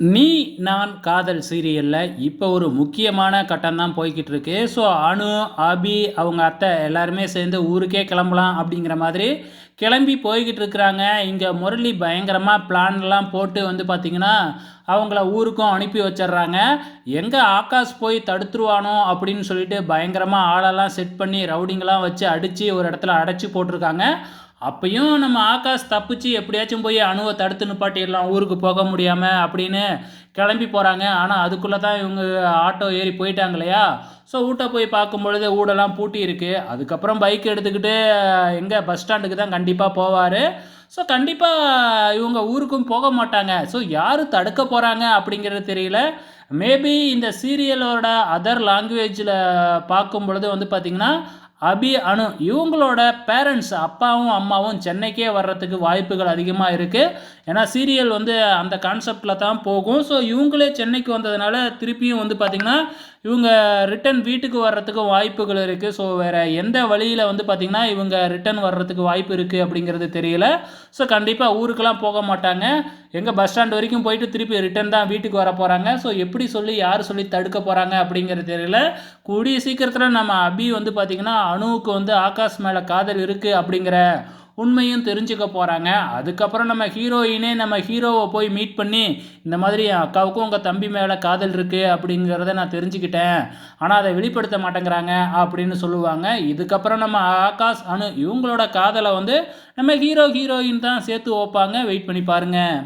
நீ நான் காதல் சீரியலில் இப்போ ஒரு முக்கியமான கட்டம் தான் போய்கிட்டு இருக்கு ஸோ அனு அபி அவங்க அத்தை எல்லாருமே சேர்ந்து ஊருக்கே கிளம்பலாம் அப்படிங்கிற மாதிரி கிளம்பி போய்கிட்டு இருக்கிறாங்க இங்கே முரளி பயங்கரமாக பிளான்லாம் போட்டு வந்து பார்த்திங்கன்னா அவங்கள ஊருக்கும் அனுப்பி வச்சிடுறாங்க. எங்கே ஆகாஷ் போய் தடுத்துருவானோ அப்படின்னு சொல்லிட்டு பயங்கரமாக ஆளெல்லாம் செட் பண்ணி ரவுடிங்கெல்லாம் வச்சு அடித்து ஒரு இடத்துல அடைச்சி போட்டிருக்காங்க. அப்பயும் நம்ம ஆகாஷ் தப்பிச்சு எப்படியாச்சும் போய் அணுவை தடுத்து நிப்பாட்டிடலாம் ஊருக்கு போக முடியாமல் அப்படின்னு கிளம்பி போகிறாங்க ஆனால் அதுக்குள்ளே தான் இவங்க ஆட்டோ ஏறி போயிட்டாங்க இல்லையா? ஸோ ஊட்ட போய் பார்க்கும் பொழுது ஊடெல்லாம் பூட்டி இருக்குது அதுக்கப்புறம் பைக் எடுத்துக்கிட்டு எங்கே பஸ் ஸ்டாண்டுக்கு தான் கண்டிப்பாக போவார். ஸோ கண்டிப்பாக இவங்க ஊருக்கும் போக மாட்டாங்க. ஸோ யார் தடுக்க போகிறாங்க அப்படிங்கிறது தெரியல. மேபி இந்த சீரியலோட அதர் லாங்குவேஜில் பார்க்கும் பொழுது வந்து பார்த்திங்கன்னா அபி அனு இவங்களோட பேரண்ட்ஸ் அப்பாவும் அம்மாவும் சென்னைக்கே வர்றதுக்கு வாய்ப்புகள் அதிகமாக இருக்குது ஏன்னா சீரியல் வந்து அந்த கான்செப்டில் தான் போகும். ஸோ இவங்களே சென்னைக்கு வந்ததுனால திருப்பியும் வந்து பார்த்திங்கன்னா இவங்க ரிட்டன் வீட்டுக்கு வர்றதுக்கும் வாய்ப்புகள் இருக்குது ஸோ வேறு எந்த வழியில் வந்து பார்த்திங்கன்னா இவங்க ரிட்டன் வர்றதுக்கு வாய்ப்பு இருக்குது அப்படிங்கிறது தெரியல. ஸோ கண்டிப்பாக ஊருக்கெல்லாம் போக மாட்டாங்க. எங்கள் பஸ் ஸ்டாண்ட் வரைக்கும் போயிட்டு திருப்பி ரிட்டன் தான் வீட்டுக்கு வர போகிறாங்க ஸோ எப்படி சொல்லி யார் சொல்லி தடுக்க போகிறாங்க அப்படிங்கிறது தெரியல. கூடிய சீக்கிரத்தில் நம்ம அபி வந்து பார்த்திங்கன்னா அணுவுக்கு வந்து ஆகாஷ் மேலே காதல் இருக்குது அப்படிங்கிற உண்மையும் தெரிஞ்சுக்க போகிறாங்க அதுக்கப்புறம் நம்ம ஹீரோயினே நம்ம ஹீரோவை போய் மீட் பண்ணி இந்த மாதிரி என் அக்காவுக்கும் உங்கள் தம்பி மேலே காதல் இருக்குது அப்படிங்கிறத நான் தெரிஞ்சுக்கிட்டேன். ஆனால் அதை வெளிப்படுத்த மாட்டேங்கிறாங்க அப்படின்னு சொல்லுவாங்க. இதுக்கப்புறம் நம்ம ஆகாஷ் அனு இவங்களோட காதலை வந்து நம்ம ஹீரோ ஹீரோயின் தான் சேர்த்து வைப்பாங்க. வெயிட் பண்ணி பாருங்கள்